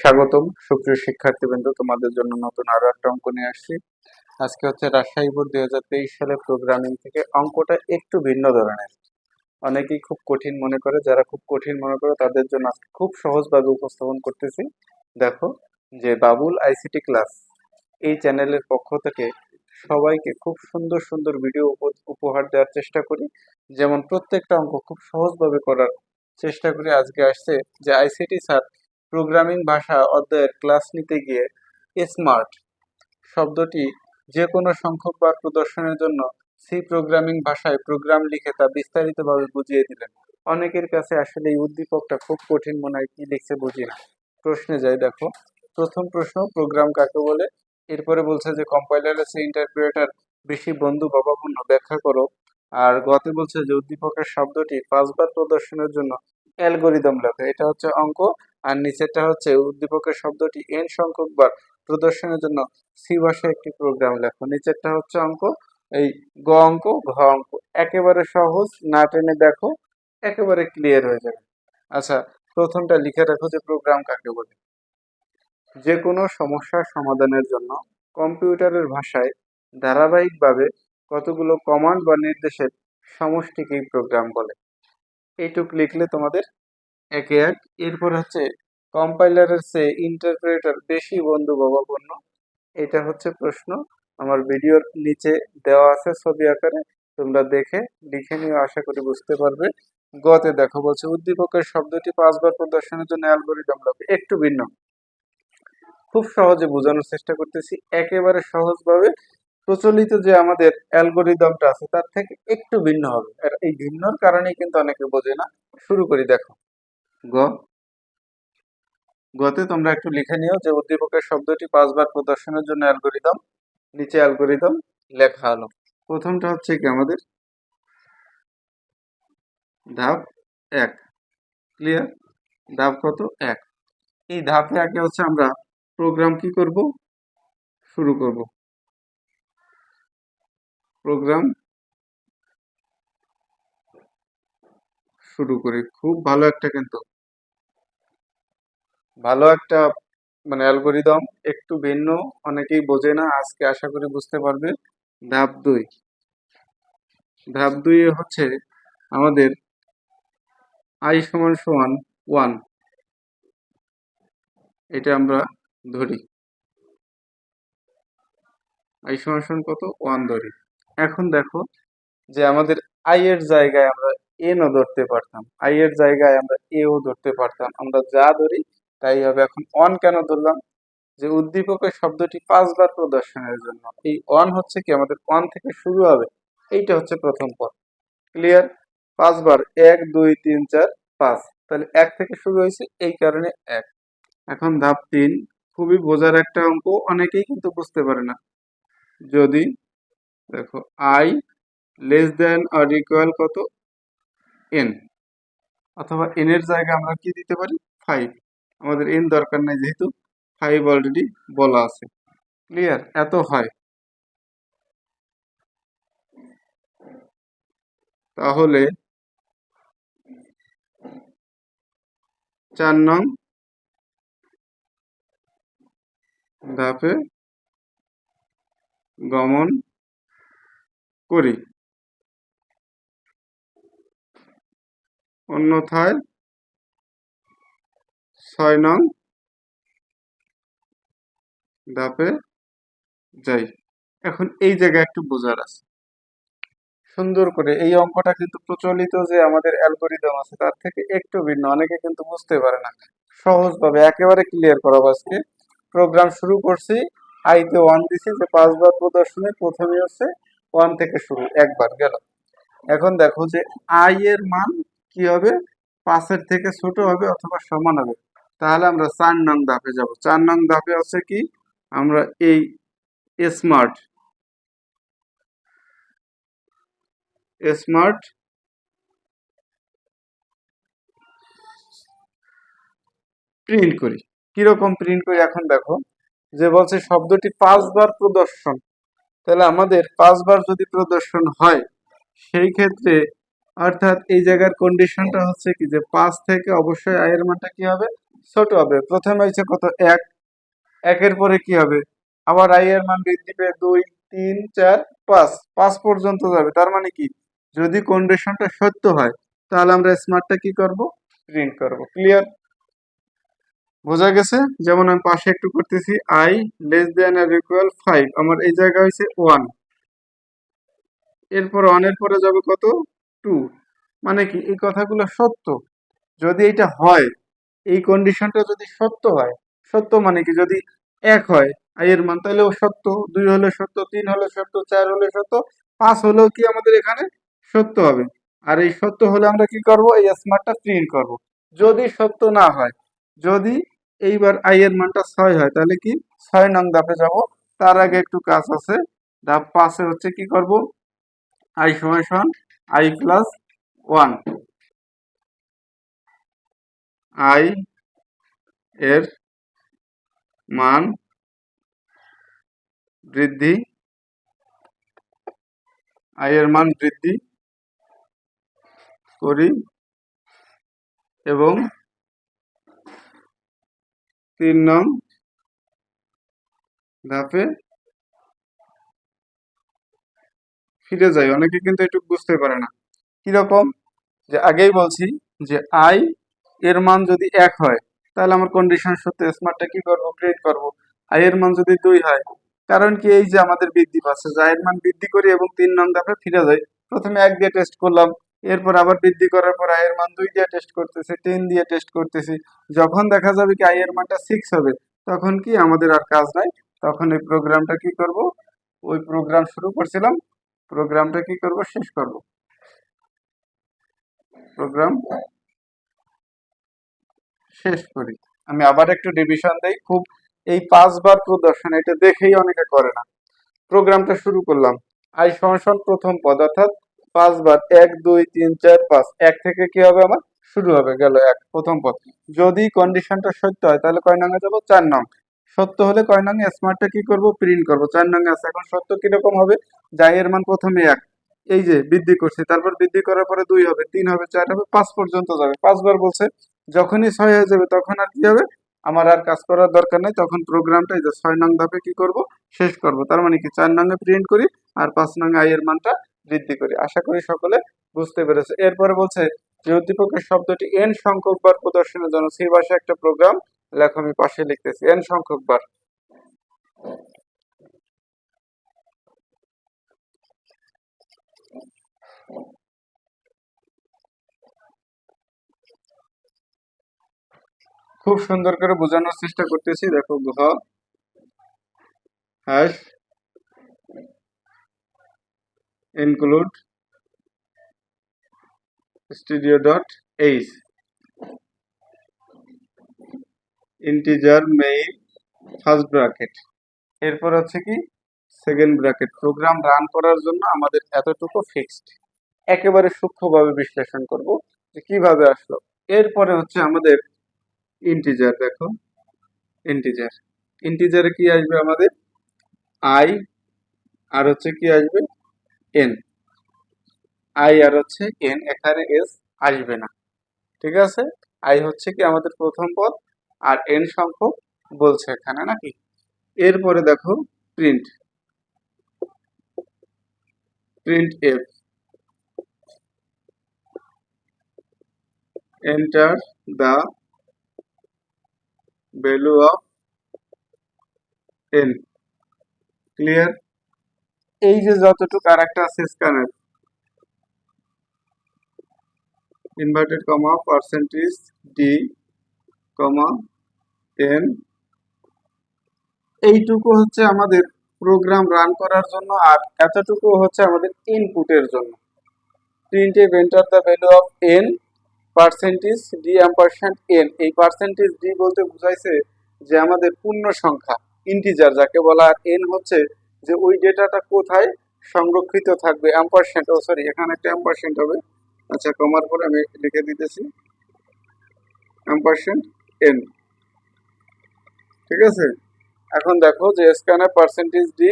স্বাগতম। সুপ্রিয় শিক্ষার্থীবৃন্দ, তোমাদের জন্য নতুন আরও একটা অঙ্ক নিয়ে আসছি। আজকে হচ্ছে রাজশাহী বোর্ড দুই হাজার তেইশ সালে প্রোগ্রামিং থেকে অঙ্কটা একটু ভিন্ন ধরনের। অনেকেই খুব কঠিন মনে করে, যারা খুব কঠিন মনে করে, তাদের জন্য আজকে খুব সহজভাবে উপস্থাপন করতেছি। দেখো, যে বাবুল আইসিটি ক্লাস এই চ্যানেলের পক্ষ থেকে সবাইকে খুব সুন্দর সুন্দর ভিডিও উপ- উপহার দেওয়ার চেষ্টা করি। যেমন প্রত্যেকটা অঙ্ক খুব সহজভাবে করার চেষ্টা করি। আজকে আসছে যে আইসিটি স্যার প্রোগ্রামিং ভাষা অধ্যায়ের ক্লাস নিতে গিয়ে স্মার্ট শব্দটি যে কোনো সংখ্যক বার প্রদর্শনের জন্য সি প্রোগ্রামিং ভাষায় প্রোগ্রাম লিখে তা বিস্তারিতভাবে বুঝিয়ে দিলেন। অনেকের কাছে আসলে এই উদ্দীপকটা খুব কঠিন মনে হয়, কি লিখছে বুঝি না। প্রশ্নে যাই, দেখো। প্রথম প্রশ্ন, প্রোগ্রাম কাকে বলে? এরপরে বলছে যে কম্পাইলার আছে ইন্টারপ্রিটের বেশি বন্ধু বাবাপূর্ণ ব্যাখ্যা করো। আর গতে বলছে যে, উদ্দীপকের শব্দটি পাঁচবার প্রদর্শনের জন্য অ্যালগোরিদম লেখো। এটা হচ্ছে অঙ্ক আর নিচেরটা হচ্ছে উদ্দীপকের শব্দটি এন সংখ্যক বার প্রদর্শনের জন্য সি ভাষায় একটি প্রোগ্রাম লেখো। নিচেরটা হচ্ছে অঙ্ক, এই গ অঙ্ক, ঘ অঙ্ক। একেবারে সহজ, না টেনে দেখো, একেবারে ক্লিয়ার হয়ে যাবে। আচ্ছা প্রথমটা লিখে রাখো যে প্রোগ্রাম কাকে বলে। যে কোনো সমস্যার সমাধানের জন্য কম্পিউটারের ভাষায় ধারাবাহিকভাবে কতগুলো কমান্ড বা নির্দেশের সমষ্টিকেই প্রোগ্রাম বলে। এইটুক লিখলে তোমাদের একে এক। এরপর হচ্ছে কম্পাইলারের চেয়ে ইন্টারপ্রেটার বেশি বন্ধু বাবাপূর্ণ এটা হচ্ছে প্রশ্ন। আমার ভিডিওর নিচে দেওয়া আছে ছবি আকারে। তোমরা দেখে, লিখে নিয়ে আশা করি বুঝতে পারবে। গতে দেখো বলছে, উদ্দীপকের শব্দটি পাঁচবার প্রদর্শনের জন্য অ্যালগোরিদম লাগবে একটু ভিন্ন। খুব সহজে বোঝানোর চেষ্টা করতেছি। একেবারে সহজভাবে প্রচলিত যে আমাদের অ্যালগোরিদমটা আছে, তার থেকে একটু ভিন্ন হবে। এই ভিন্নর কারণেই কিন্তু অনেকে বোঝে না। শুরু করি, দেখো। গ। গতে তোমরা একটু লিখে নিও যে উদ্দীপকের শব্দটি পাঁচবার প্রদর্শনের জন্য অ্যালগোরিদম, নিচে অ্যালগোরিদম লেখা হলো। প্রথমটা হচ্ছে কি আমাদের? ধাপ এক। ক্লিয়ার ধাপ কত? এক। এই ধাপে একে হচ্ছে আমরা প্রোগ্রাম কি করব? শুরু করব। প্রোগ্রাম শুরু করি। খুব ভালো একটা কিন্তু ভালো একটা মানে অ্যালগোরিদম। একটু ভিন্ন, অনেকেই বোঝে না, আজকে আশা করি বুঝতে পারবে। ধাপ দুই। ধাপ দুই হচ্ছে আমাদের আই সমান সমান ওয়ান এটা আমরা ধরি। আই সমান সমান কত? ওয়ান ধরি। এখন দেখো যে আমাদের আই এর জায়গায় আমরা এনও ধরতে পারতাম। আই এর জায়গায় আমরা এও ধরতে পারতাম। আমরা যা ধরি, তাই হবে। এখন অন কেন ধরলাম? যে উদ্দীপকের শব্দটি পাঁচবার প্রদর্শনের জন্য। এই অন হচ্ছে কি? আমাদের অন থেকে শুরু হবে। এইটা হচ্ছে প্রথম পদ। ক্লিয়ার পাঁচবার। এক, দুই, তিন, চার, পাঁচ। তাহলে এক থেকে শুরু হয়েছে, এই কারণে এক। এখন ধাপ তিন। খুবই বোঝার একটা অঙ্ক। অনেকেই কিন্তু বুঝতে পারে না। যদি দেখো i less than or equal কত? এন অথবা এন এর জায়গায় আমরা কি দিতে পারি? ফাইভ আমাদের এন দরকার নাই যেহেতু ফাইভ অলরেডি বলা আছে। ক্লিয়ার এত হয়। তাহলে চার নং ধাপে গমন করি। অন্যথায় ছয় নং ধাপে যাই। এখন এই জায়গায় একটু বোঝার আছে। সুন্দর করে এই অঙ্কটা কিন্তু প্রচলিত যে আমাদের অ্যালগোরিদম আছে, তার থেকে একটু ভিন্ন। অনেকে কিন্তু বুঝতে পারে না। সহজভাবে একেবারে ক্লিয়ার করা আজকে। প্রোগ্রাম শুরু করছি। আইতে ওয়ান দিছি, যে পাঁচবার প্রদর্শনে, প্রথমে হচ্ছে ওয়ান থেকে শুরু, একবার গেল। এখন দেখো যে আই এর মান কি হবে? পাঁচের থেকে ছোট হবে অথবা সমান হবে। তাহলে আমরা চার নং ধাপে যাব। চার নং ধাপে আছে কি? আমরা এই স্মার্ট স্মার্ট প্রিন্ট করি। কীরকম প্রিন্ট করি? এখন দেখো, যে বলছে শব্দটি পাঁচবার প্রদর্শন। তাহলে আমাদের পাঁচবার যদি প্রদর্শন হয়, সেই ক্ষেত্রে অর্থাৎ এই জায়গার কন্ডিশনটা হচ্ছে কি যে পাঁচ থেকে অবশ্যই আয়ের মানটা কি হবে? ছোট হবে। প্রথমে হয়েছে কত? এক। একের পরে কি হবে? আবার আই এর মান বৃদ্ধি পেয়ে দুই, তিন, চার, পাঁচ। পাঁচ পর্যন্ত যাবে। তার মানে কি? যদি কন্ডিশনটা সত্য হয়, তাহলে আমরা স্মার্টটা কি করব? প্রিন্ট করব। ক্লিয়ার বোঝা গেছে? যেমন আমি পাশে একটু করতেছি i less than or equal five আমার এই জায়গা হয়েছে ওয়ান এরপর ওয়ানের পরে যাবে কত? টু মানে কি? এই কথাগুলো সত্য। যদি এটা হয়, এই কন্ডিশনটা যদি সত্য হয়, সত্য মানে কি? যদি এক হয় এর মান তাহলে ও সত্য, দুই হলে সত্য, তিন হলে সত্য, চার হলে সত্য, পাঁচ হলেও কি আমাদের এখানে সত্য হবে? আর এই সত্য হলে আমরা কি করব? এই স্মার্টটা প্রিন্ট করব। যদি সত্য না হয়, যদি এইবার আই এর মানটা ছয় হয়, তাহলে কি? ছয় নং ধাপে যাব। তার আগে একটু কাজ আছে। ধাপ পাঁচে হচ্ছে কি করব? আই সমান সমান আই প্লাস ওয়ান আই এর মান বৃদ্ধি আই এর মান বৃদ্ধি করি এবং তিন নং ধাপে ফিরে যাই অনেকে কিন্তু একটু বুঝতে পারে না। কীরকম? যে আগেই বলছি যে আই এর মান যদি এক হয়, তাহলে আমার কন্ডিশন সত্যি স্মার্টটা কি করব? প্রিন্ট করব। আই এর মান যদি দুই হয়, কারণ কি এই যে আমাদের বৃদ্ধি পাচ্ছে, যে আয়ের মান বৃদ্ধি করি এবং তিন নং ধাপে ফিরে যাই, প্রথমে এক দিয়ে টেস্ট করলাম, এরপর আবার বৃদ্ধি করার পর আয়ের মান দুই দিয়ে টেস্ট করতেছি, তিন দিয়ে টেস্ট করতেছি। যখন দেখা যাবে কি আয়ের মানটা সিক্স হবে, তখন কি আমাদের আর কাজ নাই? তখন এই প্রোগ্রামটা কি করব? ওই প্রোগ্রাম শুরু করছিলাম প্রোগ্রামটা কি করব? শেষ করব। প্রোগ্রাম শেষ করি। আমি আবার একটু ডিভিশন দেই। খুব এই পাঁচবার প্রদর্শন, এটা দেখেই অনেকে করে না। প্রোগ্রামটা শুরু করলাম। আই সমান প্রথম পদ, অর্থাৎ পাঁচবার, এক, দুই, তিন, চার, পাঁচ। এক থেকে কি হবে আমার? শুরু হবে, গেল এক, প্রথম পদ। যদি কন্ডিশনটা সত্য হয়, তাহলে কয় নঙে যাব? চার নং। সত্য হলে কয় নং স্মার্টটা কি করব? প্রিন্ট করব। চার নং আছে। এখন সত্য কীরকম হবে? এর মান প্রথমে এক। এই যে বৃদ্ধি করছে। তারপর বৃদ্ধি করার পরে দুই হবে, তিন হবে, চার হবে, পাঁচ পর্যন্ত যাবে। পাঁচবার বলছে, যখনই ছয় হয়ে যাবে, তখন আর কি হবে? আমার আর কাজ করার দরকার নেই। তখন প্রোগ্রামটা এই যে ছয় নং ধাপে কি করব? শেষ করব। তার মানে কি? চার নঙে প্রিন্ট করি আর পাঁচ নঙে আই এর মানটা বৃদ্ধি করি। আশা করি সকলে বুঝতে পেরেছে। এরপরে বলছে, যে উদ্দীপকের শব্দটি এন সংখ্যক বার প্রদর্শনের জন্য সেই ভাষায় একটা প্রোগ্রাম লেখো, আমি পাশে লিখতেছি। এন সংখ্যক বার। খুব সুন্দর করে বোঝানোর চেষ্টা করতেছি। দেখো ঘ hash include studio dot h integer main first bracket এরপর হচ্ছে কি? সেকেন্ড ব্র্যাকেট প্রোগ্রাম রান করার জন্য আমাদের এতটুকু ফিক্সড একেবারে সূক্ষ্মভাবে বিশ্লেষণ করব যে কীভাবে আসলো। এরপরে হচ্ছে আমাদের ইন্টিজার দেখো। ইন্টিজার ইন্টিজারে কি আসবে আমাদের? আই আর হচ্ছে কি আসবে? এন আই আর হচ্ছে এন এখানে এস আসবে না। ঠিক আছে? আই হচ্ছে কি আমাদের প্রথম পদ আর এন সংখ্যক বলছে এখানে, নাকি? এরপরে দেখো print print f enter the value of n clear এই যে যতটুকু আরেকটা আছে scanner inverted comma percentage d comma n. এইটুকু হচ্ছে আমাদের প্রোগ্রাম রান করার জন্য আর এতটুকু হচ্ছে আমাদের ইনপুটের জন্য। Print f enter the value of n percentage d ampersand n এই পার্সেন্টেজ ডি বলতে বুঝাইছে যে আমাদের পূর্ণ সংখ্যা ইন্টিজার যাকে বলা এন হচ্ছে যে ওই ডেটাটা কোথায় সংরক্ষিত থাকবে অ্যাম্পারসেন্ট ও সরি এখানে একটা অ্যাম্পারসেন্ট হবে। আচ্ছা কমার পরে আমি লিখে দিতেছি। অ্যাম্পারসেন্ট এন ঠিক আছে? এখন দেখো যে স্ক্যানার পার্সেন্টেজ ডি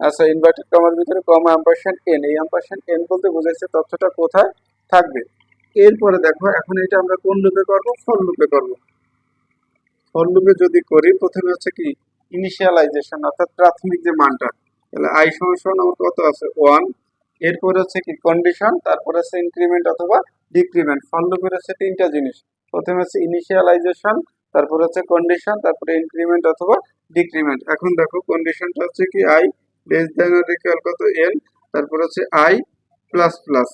আচ্ছা ইনভার্টেড কমার ভিতরে কমা অ্যাম্পারসেন্ট এন এই অ্যাম্পারসেন্ট এন বলতে বোঝাইছে তথ্যটা কোথায় থাকবে? এরপরে দেখো, এখন এটা আমরা কোন লুপে করব? ফর লুপে করব। ফর লুপে যদি করি, প্রথমে হচ্ছে কি? ইনিশিয়ালাইজেশন অর্থাৎ প্রাথমিক যে মানটা, তাহলে আই সমান আমার কত আছে? ওয়ান এরপরে হচ্ছে কি? কন্ডিশন তারপর আছে ইনক্রিমেন্ট অথবা ডিক্রিমেন্ট ফর লুপের হচ্ছে তিনটা জিনিস। প্রথমে হচ্ছে ইনিশিয়ালাইজেশন তারপর হচ্ছে কন্ডিশন তারপরে ইনক্রিমেন্ট অথবা ডিক্রিমেন্ট এখন দেখো কন্ডিশনটা হচ্ছে কি? I less than or equal কত? এন তারপর হচ্ছে আই প্লাস প্লাস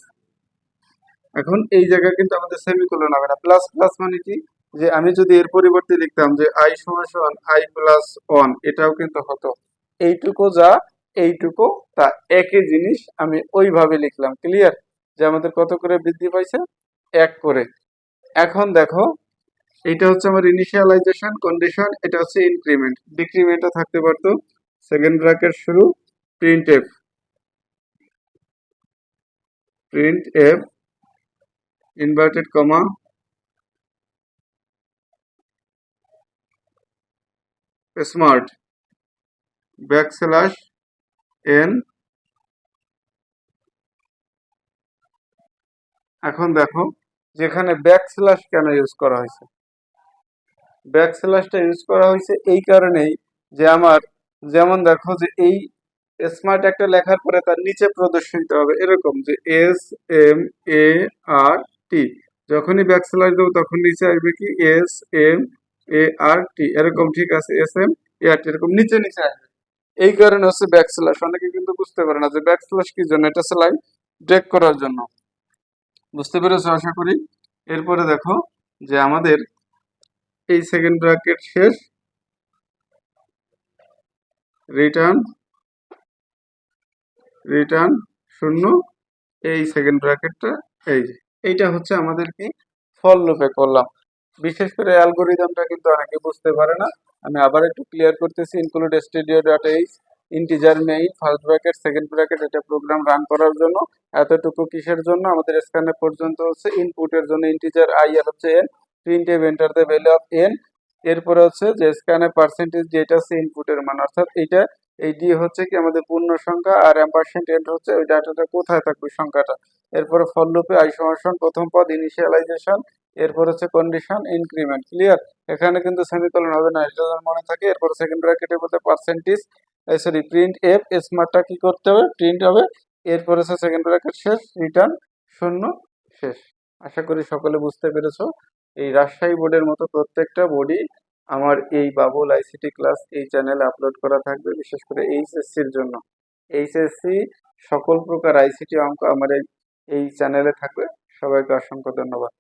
এখন এই জায়গায় কিন্তু আমাদের সেমিকোলন হবে না। প্লাস প্লাস মানে কি? যে আমি যদি এর পরিবর্তে লিখতাম যে আই সমান আই প্লাস ওয়ান এটাও কিন্তু হতো। এইটুকু যা, এইটুকু তা। একই জিনিস আমি ওইভাবে লিখলাম। ক্লিয়ার যে আমাদের কত করে বৃদ্ধি পাইছে? এক করে। এখন দেখো, এটা হচ্ছে আমার ইনিশিয়ালাইজেশন কন্ডিশন এটা হচ্ছে ইনক্রিমেন্ট ডিক্রিমেন্টও থাকতে পারতো সেকেন্ড ব্র্যাকেট শুরু print f print f inverted comma smart backslash n এখন দেখো যেখানে ব্যাক ব্যাকস্ল্যাশ কেন ইউজ করা হয়েছে? ব্যাক ব্যাকস্ল্যাশটা ইউজ করা হয়েছে এই কারণেই যে আমার যেমন দেখো যে এই স্মার্ট একটা লেখার পরে তার নিচে প্রদর্শিত হবে এরকম যে এস এম এ আর টি যখনই ব্যাক ব্যাকস্ল্যাশ দেবো তখন নিচে আসবে কি? এস এম এ আর টি এরকম ঠিক আছে এস এম এ আর টি এরকম নিচে নিচে আসবে। এই কারণে হচ্ছে ব্যাক ব্যাকস্ল্যাশ। অনেকে কিন্তু বুঝতে পারে না যে ব্যাক ব্যাকস্ল্যাশ কি জন্য? এটা লাইন ব্রেক করার জন্য। বুঝতে পেরেছ আশা করি? এরপরে দেখো যে আমাদের এই সেকেন্ড ব্র্যাকেট শেষ। রিটার্ন রিটার্ন শূন্য। এই সেকেন্ড ব্র্যাকেটটা এই এইটা হচ্ছে আমাদের কি ফল লুপে করলাম। বিশেষ করে অ্যালগোরিদমটা কিন্তু অনেকে বুঝতে পারে না। আমি আবার একটু ক্লিয়ার করতেছি include studio dot h integer main first bracket second bracket এটা প্রোগ্রাম রান করার জন্য। এতটুকু কিসের জন্য? আমাদের স্ক্যানে পর্যন্ত হচ্ছে ইনপুটের জন্য ইন্টিজার আই আর হচ্ছে n print f enter the value of n এরপরে হচ্ছে যে স্ক্যানে পার্সেন্টেজ যেটা হচ্ছে ইনপুটের মান। অর্থাৎ এইটা, এই ডি হচ্ছে কি আমাদের পূর্ণ সংখ্যা আর এম পার্সেন্ট এন্ড হচ্ছে ওই ডাটাটা কোথায় থাকবে সংখ্যাটা? এরপরে ফল লুপে আই সমাসন প্রথম পদ ইনিশিয়ালাইজেশন এরপর হচ্ছে কন্ডিশন ইনক্রিমেন্ট ক্লিয়ার এখানে কিন্তু সেমিকোলন হবে না, এটা মনে থাকে। এরপর সেকেন্ড ব্র্যাকেটের মধ্যে পার্সেন্টেজ সরি প্রিন্ট এফ স্মার্টটা কি করতে হবে? প্রিন্ট হবে, এরপরে হচ্ছে সেকেন্ড ব্র্যাকেট শেষ রিটার্ন শূন্য, শেষ। আশা করি সকলে বুঝতে পেরেছ। এই রাজশাহী বোর্ডের মতো প্রত্যেকটা বোর্ডই আমার এই বাবুল আইসিটি ক্লাস এই চ্যানেলে আপলোড করা থাকবে, বিশেষ করে এইচএসসির জন্য। এইচএসসি সকল প্রকার আইসিটি অঙ্ক আমার এই চ্যানেলে থাকবে। সবাইকে অসংখ্য ধন্যবাদ।